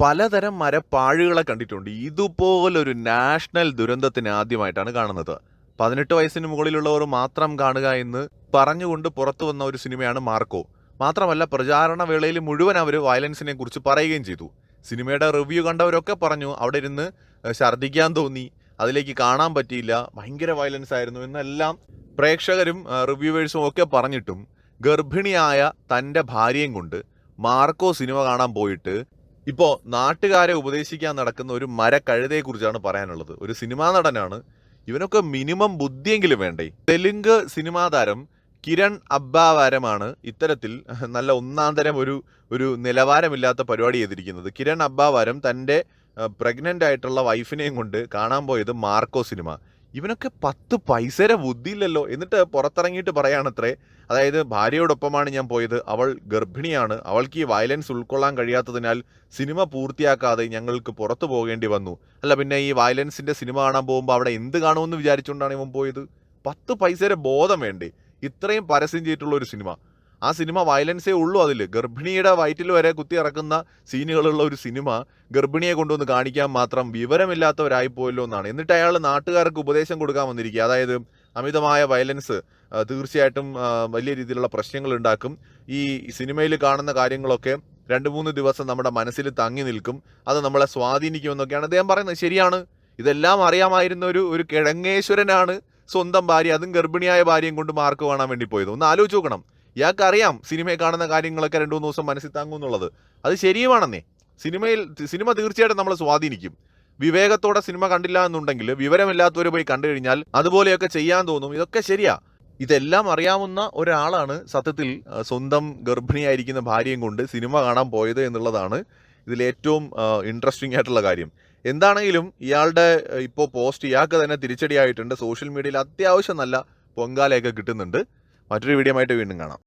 പലതരം മരപ്പാഴുകളെ കണ്ടിട്ടുണ്ട്. ഇതുപോലൊരു നാഷണൽ ദുരന്തത്തിന് ആദ്യമായിട്ടാണ് കാണുന്നത്. പതിനെട്ട് വയസ്സിന് മുകളിലുള്ളവർ മാത്രം കാണുക എന്ന് പറഞ്ഞുകൊണ്ട് പുറത്തു വന്ന ഒരു സിനിമയാണ് മാർക്കോ. മാത്രമല്ല പ്രചാരണ വേളയിൽ മുഴുവൻ അവർ വയലൻസിനെ കുറിച്ച് പറയുകയും ചെയ്തു. സിനിമയുടെ റിവ്യൂ കണ്ടവരൊക്കെ പറഞ്ഞു അവിടെ ഇരുന്ന് ഛർദ്ദിക്കാൻ തോന്നി. അതിലേക്ക് കാണാൻ പറ്റിയില്ല. ഭയങ്കര വയലൻസ് ആയിരുന്നു എന്നെല്ലാം പ്രേക്ഷകരും റിവ്യൂവേഴ്സും ഒക്കെ പറഞ്ഞിട്ടും ഗർഭിണിയായ തന്റെ ഭാര്യയും കൊണ്ട് മാർക്കോ സിനിമ കാണാൻ പോയിട്ട് ഇപ്പോൾ നാട്ടുകാരെ ഉപദേശിക്കാൻ നടക്കുന്ന ഒരു മരക്കഴുതയെക്കുറിച്ചാണ് പറയാനുള്ളത്. ഒരു സിനിമാ നടനാണ്. ഇവനൊക്കെ മിനിമം ബുദ്ധിയെങ്കിലും വേണ്ടേ. തെലുങ്ക് സിനിമാ താരം കിരൺ അബ്ബാവാരമാണ് ഇത്തരത്തിൽ നല്ല ഒന്നാന്തരം തരം ഒരു ഒരു നിലവാരമില്ലാത്ത പരിപാടി ചെയ്തിരിക്കുന്നത്. കിരൺ അബ്ബാവാരം തന്റെ പ്രഗ്നന്റ് ആയിട്ടുള്ള വൈഫിനെയും കൊണ്ട് കാണാൻ പോയത് മാർക്കോ സിനിമ. ഇവനൊക്കെ പത്ത് പൈസയുടെ ബുദ്ധിയില്ലല്ലോ. എന്നിട്ട് പുറത്തിറങ്ങിയിട്ട് പറയാണത്രേ അതായത് ഭാര്യയോടൊപ്പമാണ് ഞാൻ പോയത്. അവൾ ഗർഭിണിയാണ്. അവൾക്ക് ഈ വയലൻസ് ഉൾക്കൊള്ളാൻ കഴിയാത്തതിനാൽ സിനിമ പൂർത്തിയാക്കാതെ ഞങ്ങൾക്ക് പുറത്തു പോകേണ്ടി വന്നു. അല്ല പിന്നെ ഈ വയലൻസിന്റെ സിനിമ കാണാൻ പോകുമ്പോൾ അവിടെ എന്ത് കാണുമെന്ന് വിചാരിച്ചുകൊണ്ടാണ് ഇവൻ പോയത്? പത്ത് പൈസയുടെ ബോധം വേണ്ടേ? ഇത്രയും പരസ്യം ചെയ്തിട്ടുള്ള ഒരു സിനിമ. ആ സിനിമ വയലൻസേ ഉള്ളൂ അതിൽ ഗർഭിണിയുടെ വയറ്റിൽ വരെ കുത്തി ഇറക്കുന്ന സീനുകളുള്ള ഒരു സിനിമ ഗർഭിണിയെ കൊണ്ടുവന്ന് കാണിക്കാൻ മാത്രം വിവരമില്ലാത്തവരായി പോയല്ലോ എന്നാണ്. എന്നിട്ട് അയാൾ നാട്ടുകാർക്ക് ഉപദേശം കൊടുക്കാൻ വന്നിരിക്കുക. അതായത് അമിതമായ വയലൻസ് തീർച്ചയായിട്ടും വലിയ രീതിയിലുള്ള പ്രശ്നങ്ങൾ ഉണ്ടാക്കും. ഈ സിനിമയിൽ കാണുന്ന കാര്യങ്ങളൊക്കെ രണ്ട് മൂന്ന് ദിവസം നമ്മുടെ മനസ്സിൽ തങ്ങി നിൽക്കും. അത് നമ്മളെ സ്വാധീനിക്കുമെന്നൊക്കെയാണ് അദ്ദേഹം പറയുന്നത്. ശരിയാണ്. ഇതെല്ലാം അറിയാമായിരുന്ന ഒരു ഒരു കിഴങ്ങേശ്വരനാണ് സ്വന്തം ഭാര്യ. അതും ഗർഭിണിയായ ഭാര്യയും കൊണ്ട് മാർക്ക് കാണാൻ വേണ്ടി പോയത്. ഒന്ന് ആലോചിച്ച് നോക്കണം. ഇയാൾക്ക് അറിയാം സിനിമയെ കാണുന്ന കാര്യങ്ങളൊക്കെ രണ്ടു മൂന്ന് ദിവസം മനസ്സിൽ താങ്ങും എന്നുള്ളത്. അത് ശരിയുമാണെന്നേ. സിനിമയിൽ സിനിമ തീർച്ചയായിട്ടും നമ്മളെ സ്വാധീനിക്കും. വിവേകത്തോടെ സിനിമ കണ്ടില്ല എന്നുണ്ടെങ്കിൽ വിവരമില്ലാത്തവർ പോയി കണ്ടു കഴിഞ്ഞാൽ അതുപോലെയൊക്കെ ചെയ്യാൻ തോന്നും. ഇതൊക്കെ ശരിയാ. ഇതെല്ലാം അറിയാവുന്ന ഒരാളാണ് സത്യത്തിൽ സ്വന്തം ഗർഭിണിയായിരിക്കുന്ന ഭാര്യയും കൊണ്ട് സിനിമ കാണാൻ പോയത് എന്നുള്ളതാണ് ഇതിലേറ്റവും ഇൻട്രസ്റ്റിംഗ് ആയിട്ടുള്ള കാര്യം. എന്താണെങ്കിലും ഇയാളുടെ ഇപ്പോൾ പോസ്റ്റ് ഇയാൾക്ക് തന്നെ തിരിച്ചടിയായിട്ടുണ്ട്. സോഷ്യൽ മീഡിയയിൽ അത്യാവശ്യം നല്ല പൊങ്കാലയൊക്കെ കിട്ടുന്നുണ്ട്. മറ്റൊരു വീഡിയോ ആയിട്ട് വീണ്ടും കാണാം.